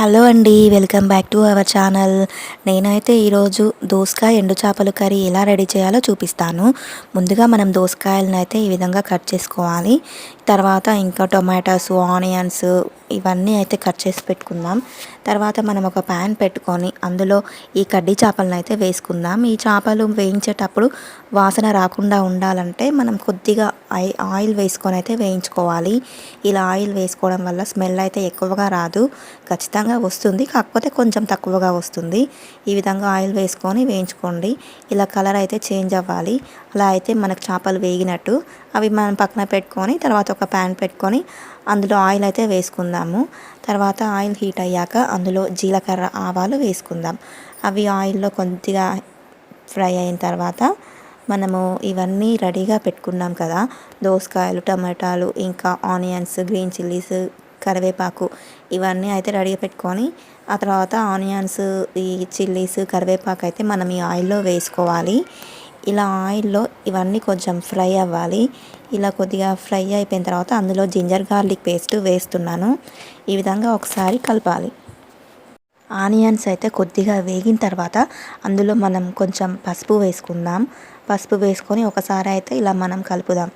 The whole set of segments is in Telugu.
హలో అండి welcome back to our channel. నేనైతే ఈరోజు దోసకాయ ఎండు చేపల కర్రీ ఎలా రెడీ చేయాలో చూపిస్తాను. ముందుగా మనం దోసకాయలను అయితే ఈ విధంగా కట్ చేసుకోవాలి. తర్వాత ఇంకా టొమాటోస్ ఆనియన్స్ ఇవన్నీ అయితే కట్ చేసి పెట్టుకుందాం. తర్వాత మనం ఒక ప్యాన్ పెట్టుకొని అందులో ఈ కడ్డీ చేపలను అయితే వేసుకుందాం. ఈ చేపలు వేయించేటప్పుడు వాసన రాకుండా ఉండాలంటే మనం కొద్దిగా ఆయిల్ వేసుకొని అయితే వేయించుకోవాలి. ఇలా ఆయిల్ వేసుకోవడం వల్ల స్మెల్ అయితే ఎక్కువగా రాదు. ఖచ్చితంగా వస్తుంది. కాకపోతే కొంచెం తక్కువగా వస్తుంది. ఈ విధంగా ఆయిల్ వేసుకొని వేయించుకోండి. ఇలా కలర్ అయితే చేంజ్ అవ్వాలి. అలా అయితే మనకు చేపలు వేగినట్టు అవి మనం పక్కన పెట్టుకొని తర్వాత ఒక ప్యాన్ పెట్టుకొని అందులో ఆయిల్ అయితే వేసుకుందాము. తర్వాత ఆయిల్ హీట్ అయ్యాక అందులో జీలకర్ర ఆవాలు వేసుకుందాం. అవి ఆయిల్లో కొద్దిగా ఫ్రై అయిన తర్వాత మనము ఇవన్నీ రెడీగా పెట్టుకున్నాం కదా. దోసకాయలు టమాటాలు ఇంకా ఆనియన్స్ గ్రీన్ చిల్లీస్ కరివేపాకు ఇవన్నీ అయితే రెడీగా పెట్టుకొని ఆ తర్వాత ఆనియన్స్ ఈ చిల్లీస్ కరివేపాకు అయితే మనం ఈ ఆయిల్లో వేసుకోవాలి. ఇలా ఆయిల్లో ఇవన్నీ కొంచెం ఫ్రై అవ్వాలి. ఇలా కొద్దిగా ఫ్రై అయిపోయిన తర్వాత అందులో జింజర్ గార్లిక్ పేస్ట్ వేస్తున్నాను. ఈ విధంగా ఒకసారి కలపాలి. ఆనియన్స్ అయితే కొద్దిగా వేగిన తర్వాత అందులో మనం కొంచెం పసుపు వేసుకుందాం. పసుపు వేసుకొని ఒకసారి అయితే ఇలా మనం కలుపుదాం.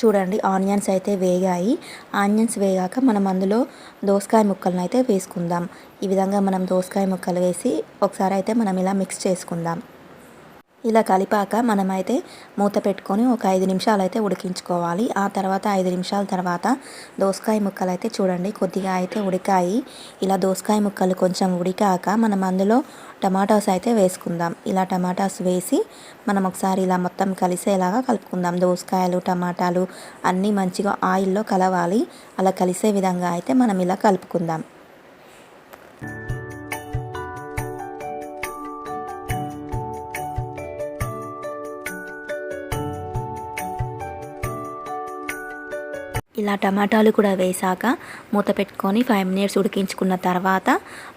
చూడండి ఆనియన్స్ అయితే వేగాయి. ఆనియన్స్ వేగాక మనం అందులో దోసకాయ ముక్కలను అయితే వేసుకుందాం. ఈ విధంగా మనం దోసకాయ ముక్కలు వేసి ఒకసారి అయితే మనం ఇలా మిక్స్ చేసుకుందాం. ఇలా కలిపాక మనమైతే మూత పెట్టుకొని ఒక ఐదు నిమిషాలు అయితే ఉడికించుకోవాలి. ఆ తర్వాత ఐదు నిమిషాల తర్వాత దోసకాయ ముక్కలు అయితే చూడండి కొద్దిగా అయితే ఉడికాయి. ఇలా దోసకాయ ముక్కలు కొంచెం ఉడికాక మనం అందులో టమాటాస్ అయితే వేసుకుందాం. ఇలా టమాటాస్ వేసి మనం ఒకసారి ఇలా మొత్తం కలిసేలాగా కలుపుకుందాం. దోసకాయలు టమాటాలు అన్నీ మంచిగా ఆయిల్లో కలవాలి. అలా కలిసే విధంగా అయితే మనం ఇలా కలుపుకుందాం. ఇలా టమాటాలు కూడా వేసాక మూత పెట్టుకొని ఫైవ్ మినిట్స్ ఉడికించుకున్న తర్వాత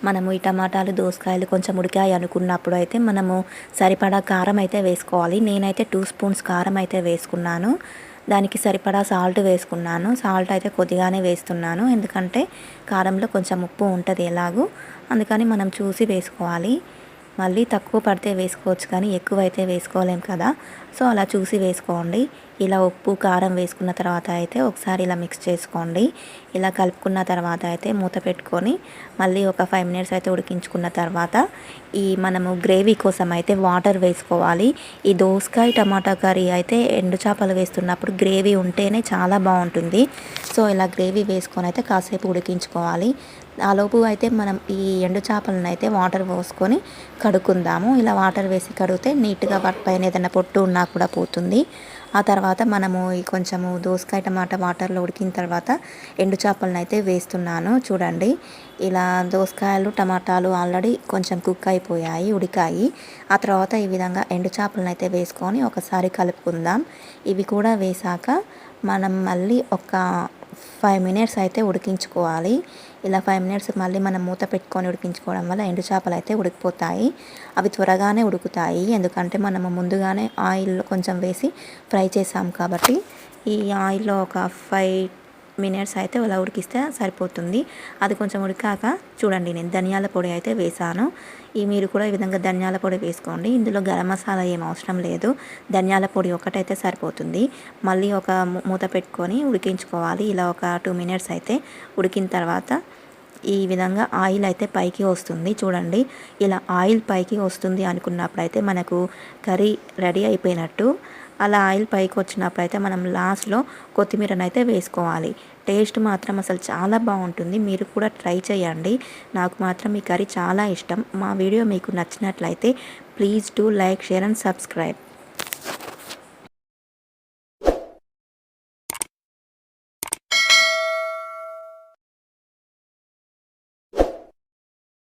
మనము ఈ టమాటాలు దోసకాయలు కొంచెం ఉడికాయి అనుకున్నప్పుడు అయితే మనము సరిపడా కారం అయితే వేసుకోవాలి. నేనైతే టూ స్పూన్స్ కారం అయితే వేసుకున్నాను. దానికి సరిపడా సాల్ట్ వేసుకున్నాను. సాల్ట్ అయితే కొద్దిగానే వేస్తున్నాను. ఎందుకంటే కారంలో కొంచెం ఉప్పు ఉంటుంది ఎలాగూ. అందుకని మనం చూసి వేసుకోవాలి. మళ్ళీ తక్కువ పడితే వేసుకోవచ్చు కానీ ఎక్కువ అయితే వేసుకోలేం కదా. సో అలా చూసి వేసుకోండి. ఇలా ఉప్పు కారం వేసుకున్న తర్వాత అయితే ఒకసారి ఇలా మిక్స్ చేసుకోండి. ఇలా కలుపుకున్న తర్వాత అయితే మూత పెట్టుకొని మళ్ళీ ఒక ఫైవ్ మినిట్స్ అయితే ఉడికించుకున్న తర్వాత ఈ మనము గ్రేవీ కోసం అయితే వాటర్ వేసుకోవాలి. ఈ దోసకాయ టమాటా కర్రీ అయితే ఎండు చేపలు వేస్తున్నప్పుడు గ్రేవీ ఉంటేనే చాలా బాగుంటుంది. సో ఇలా గ్రేవీ వేసుకొని అయితే కాసేపు ఉడికించుకోవాలి. ఆలోపు అయితే మనం ఈ ఎండు చేపలను అయితే వాటర్ పోసుకొని కడుక్కుందాము. ఇలా వాటర్ వేసి కడిగితే నీట్గా వాటి పైన ఏదైనా పొట్టు ఉన్నా కూడా పోతుంది. ఆ తర్వాత మనము ఈ కొంచెము దోసకాయ టమాటా వాటర్లో ఉడికిన తర్వాత ఎండు చేపలను అయితే వేస్తున్నాను. చూడండి ఇలా దోసకాయలు టమాటాలు ఆల్రెడీ కొంచెం కుక్ అయిపోయాయి ఉడికాయి. ఆ తర్వాత ఈ విధంగా ఎండు చేపలను అయితే వేసుకొని ఒకసారి కలుపుకుందాం. ఇవి కూడా వేసాక మనం మళ్ళీ ఒక ఫైవ్ మినిట్స్ అయితే ఉడికించుకోవాలి. ఇలా ఫైవ్ మినిట్స్ మళ్ళీ మనం మూత పెట్టుకొని ఉడికించుకోవడం వల్ల ఎండు చేపలు అయితే ఉడికిపోతాయి. అవి త్వరగానే ఉడుకుతాయి. ఎందుకంటే మనము ముందుగానే ఆయిల్ కొంచెం వేసి ఫ్రై చేసాం కాబట్టి ఈ ఆయిల్లో ఒక ఫైవ్ మినిట్స్ అయితే ఇలా ఉడికిస్తే సరిపోతుంది. అది కొంచెం ఉడికాక చూడండి నేను ధనియాల పొడి అయితే వేసాను. ఈ మీరు కూడా ఈ విధంగా ధనియాల పొడి వేసుకోండి. ఇందులో గరం మసాలా ఏం అవసరం లేదు. ధనియాల పొడి ఒకటైతే సరిపోతుంది. మళ్ళీ ఒక మూత పెట్టుకొని ఉడికించుకోవాలి. ఇలా ఒక టూ మినిట్స్ అయితే ఉడికిన తర్వాత ఈ విధంగా ఆయిల్ అయితే పైకి వస్తుంది చూడండి. ఇలా ఆయిల్ పైకి వస్తుంది అనుకున్నప్పుడైతే మనకు కర్రీ రెడీ అయిపోయినట్టు అలా ఆయిల్ పైకి వచ్చినప్పుడు అయితే మనం లాస్ట్లో కొత్తిమీరను అయితే వేసుకోవాలి. టేస్ట్ మాత్రం అసలు చాలా బాగుంటుంది. మీరు కూడా ట్రై చేయండి. నాకు మాత్రం ఈ కర్రీ చాలా ఇష్టం. మా వీడియో మీకు నచ్చినట్లయితే please to like share and subscribe.